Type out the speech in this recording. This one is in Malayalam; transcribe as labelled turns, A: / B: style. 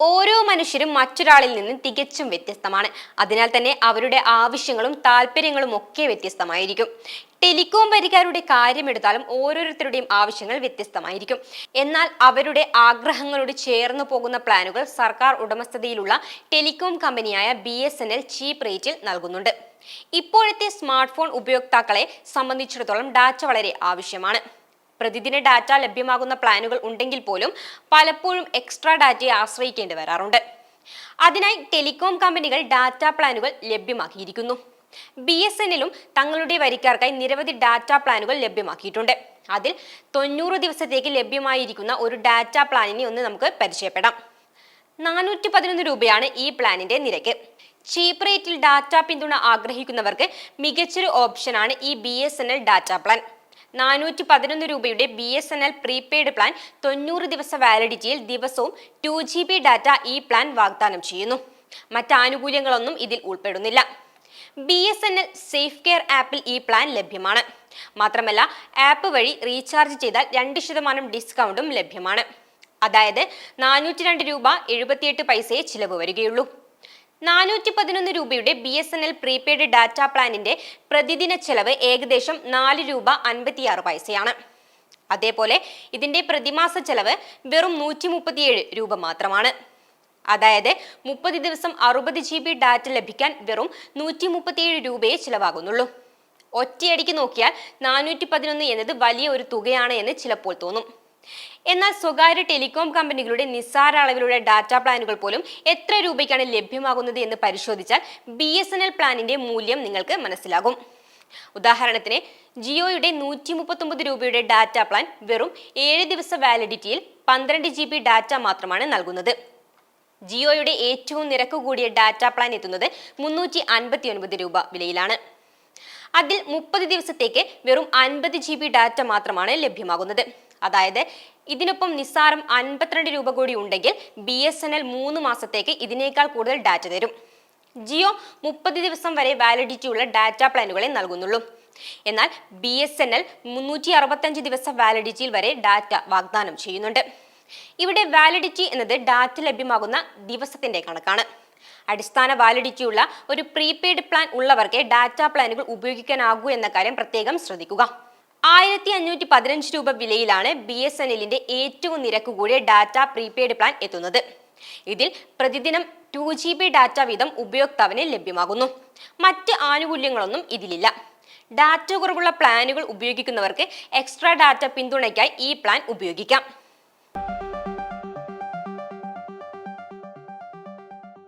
A: ഓരോ മനുഷ്യരും മറ്റൊരാളിൽ നിന്ന് തികച്ചും വ്യത്യസ്തമാണ്. അതിനാൽ തന്നെ അവരുടെ ആവശ്യങ്ങളും താല്പര്യങ്ങളും ഒക്കെ വ്യത്യസ്തമായിരിക്കും. ടെലികോം വരികാരുടെ കാര്യമെടുത്താലും ഓരോരുത്തരുടെയും ആവശ്യങ്ങൾ വ്യത്യസ്തമായിരിക്കും. എന്നാൽ അവരുടെ ആഗ്രഹങ്ങളോട് ചേർന്നു പോകുന്ന പ്ലാനുകൾ സർക്കാർ ഉടമസ്ഥതയിലുള്ള ടെലികോം കമ്പനിയായ ബി ചീപ്പ് റേറ്റിൽ നൽകുന്നുണ്ട്. ഇപ്പോഴത്തെ സ്മാർട്ട് ഫോൺ ഉപയോക്താക്കളെ സംബന്ധിച്ചിടത്തോളം ഡാറ്റ വളരെ ആവശ്യമാണ്. പ്രതിദിന ഡാറ്റ ലഭ്യമാകുന്ന പ്ലാനുകൾ ഉണ്ടെങ്കിൽ പോലും പലപ്പോഴും എക്സ്ട്രാ ഡാറ്റയെ ആശ്രയിക്കേണ്ടി വരാറുണ്ട്. അതിനായി ടെലികോം കമ്പനികൾ ഡാറ്റ പ്ലാനുകൾ ലഭ്യമാക്കിയിരിക്കുന്നു. ബി എസ് എന്നിലും തങ്ങളുടെ വരിക്കാർക്കായി നിരവധി ഡാറ്റ പ്ലാനുകൾ ലഭ്യമാക്കിയിട്ടുണ്ട്. അതിൽ തൊണ്ണൂറ് ദിവസത്തേക്ക് ലഭ്യമായിരിക്കുന്ന ഒരു ഡാറ്റ പ്ലാനിനെ ഒന്ന് നമുക്ക് പരിചയപ്പെടാം. നാനൂറ്റി പതിനൊന്ന് രൂപയാണ് ഈ പ്ലാനിന്റെ നിരക്ക്. ചീപ്പ് റേറ്റിൽ ഡാറ്റ പിന്തുണ ആഗ്രഹിക്കുന്നവർക്ക് മികച്ചൊരു ഓപ്ഷനാണ് ഈ B S N L data plan നാനൂറ്റി പതിനൊന്ന് രൂപയുടെ B S N L prepaid plan തൊണ്ണൂറ് ദിവസ വാലിഡിറ്റിയിൽ ദിവസവും ടു ജി ബി ഡാറ്റ ഈ പ്ലാൻ വാഗ്ദാനം ചെയ്യുന്നു. മറ്റാനുകൂല്യങ്ങളൊന്നും ഇതിൽ ഉൾപ്പെടുന്നില്ല. B S N L safe care ആപ്പിൽ ഈ പ്ലാൻ ലഭ്യമാണ്. മാത്രമല്ല ആപ്പ് വഴി റീചാർജ് ചെയ്താൽ രണ്ട് ശതമാനം ഡിസ്കൗണ്ടും ലഭ്യമാണ്. അതായത് നാനൂറ്റി രണ്ട് രൂപ എഴുപത്തിയെട്ട് പൈസയെ ചിലവ് വരികയുള്ളൂ. നാനൂറ്റി പതിനൊന്ന് രൂപയുടെ B S N L prepaid data പ്ലാനിന്റെ പ്രതിദിന ചെലവ് ഏകദേശം നാല് രൂപ അൻപത്തിയാറ് പൈസയാണ്. അതേപോലെ ഇതിന്റെ പ്രതിമാസ ചെലവ് വെറും നൂറ്റി മുപ്പത്തിയേഴ് രൂപ മാത്രമാണ്. അതായത് മുപ്പത് ദിവസം അറുപത് ജി ബി ഡാറ്റ ലഭിക്കാൻ വെറും നൂറ്റി മുപ്പത്തിയേഴ് രൂപയെ ചിലവാകുന്നുള്ളൂ. ഒറ്റയടിക്ക് നോക്കിയാൽ നാനൂറ്റി പതിനൊന്ന് എന്നത് വലിയ ഒരു തുകയാണ് എന്ന് ചിലപ്പോൾ തോന്നും. എന്നാൽ സ്വകാര്യ ടെലികോം കമ്പനികളുടെ നിസ്സാര അളവിലുള്ള ഡാറ്റ പ്ലാനുകൾ പോലും എത്ര രൂപയ്ക്കാണ് ലഭ്യമാകുന്നത് എന്ന് പരിശോധിച്ചാൽ ബി എസ് എൻ എൽ പ്ലാനിന്റെ മൂല്യം നിങ്ങൾക്ക് മനസ്സിലാകും. ഉദാഹരണത്തിന് ജിയോയുടെ നൂറ്റി മുപ്പത്തൊമ്പത് രൂപയുടെ ഡാറ്റ പ്ലാൻ വെറും ഏഴ് ദിവസ വാലിഡിറ്റിയിൽ പന്ത്രണ്ട് ജി ബി ഡാറ്റ മാത്രമാണ് നൽകുന്നത്. ജിയോയുടെ ഏറ്റവും നിരക്ക് കൂടിയ ഡാറ്റ പ്ലാൻ എത്തുന്നത് മുന്നൂറ്റി അൻപത്തി ഒൻപത് രൂപ വിലയിലാണ്. അതിൽ മുപ്പത് ദിവസത്തേക്ക് വെറും അൻപത് ജി ബി ഡാറ്റ മാത്രമാണ് ലഭ്യമാകുന്നത്. അതായത് ഇതിനൊപ്പം നിസ്സാരം അൻപത്തിരണ്ട് രൂപ കൂടി ഉണ്ടെങ്കിൽ ബി എസ് എൻ എൽ മൂന്ന് മാസത്തേക്ക് ഇതിനേക്കാൾ കൂടുതൽ ഡാറ്റ തരും. ജിയോ മുപ്പത് ദിവസം വരെ വാലിഡിറ്റി ഉള്ള ഡാറ്റ പ്ലാനുകളെ നൽകുന്നുള്ളൂ. എന്നാൽ ബി എസ് എൻ എൽ മുന്നൂറ്റി അറുപത്തഞ്ച് ദിവസം വാലിഡിറ്റിയിൽ വരെ ഡാറ്റ വാഗ്ദാനം ചെയ്യുന്നുണ്ട്. ഇവിടെ വാലിഡിറ്റി എന്നത് ഡാറ്റ ലഭ്യമാകുന്ന ദിവസത്തിന്റെ കണക്കാണ്. അടിസ്ഥാന വാലിഡിറ്റി ഉള്ള ഒരു പ്രീപെയ്ഡ് പ്ലാൻ ഉള്ളവർക്ക് ഡാറ്റ പ്ലാനുകൾ ഉപയോഗിക്കാനാകൂ എന്ന കാര്യം പ്രത്യേകം ശ്രദ്ധിക്കുക. ആയിരത്തി അഞ്ഞൂറ്റി പതിനഞ്ച് രൂപ വിലയിലാണ് ബി എസ് എൻ എല്ലിന്റെ ഏറ്റവും നിരക്ക് കൂടിയ ഡാറ്റ പ്രീപെയ്ഡ് പ്ലാൻ എത്തുന്നത്. ഇതിൽ പ്രതിദിനം ടു ജി ബി ഡാറ്റ വീതം ഉപയോക്താവിന് ലഭ്യമാകുന്നു. മറ്റ് ആനുകൂല്യങ്ങളൊന്നും ഇതിലില്ല. ഡാറ്റ കുറവുള്ള പ്ലാനുകൾ ഉപയോഗിക്കുന്നവർക്ക് എക്സ്ട്രാ ഡാറ്റ പിന്തുണയ്ക്കായി ഈ പ്ലാൻ ഉപയോഗിക്കാം.